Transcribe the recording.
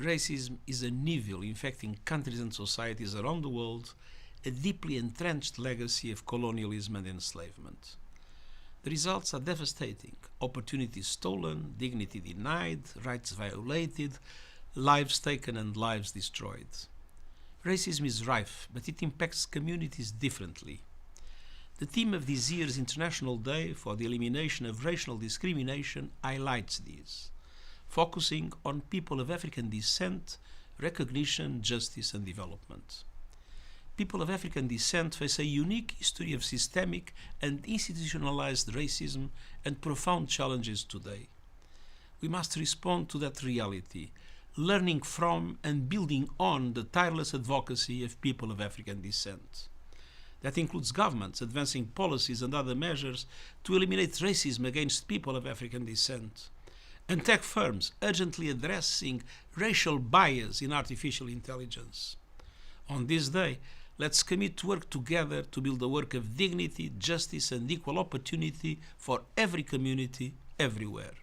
racism is an evil infecting countries and societies around the world, a deeply entrenched legacy of colonialism and enslavement. The results are devastating opportunities stolen, dignity denied, rights violated, lives taken, and lives destroyed. Racism is rife, but it impacts communities differently. The theme of this year's International Day for the Elimination of Racial Discrimination highlights this, focusing on people of African descent, recognition, justice, and development. People of African descent face a unique history of systemic and institutionalized racism and profound challenges today. We must respond to that reality, learning from and building on the tireless advocacy of people of African descent. That includes governments advancing policies and other measures to eliminate racism against people of African descent, and tech firms urgently addressing racial bias in artificial intelligence. On this day, let's commit to work together to build a work of dignity, justice, and equal opportunity for every community everywhere.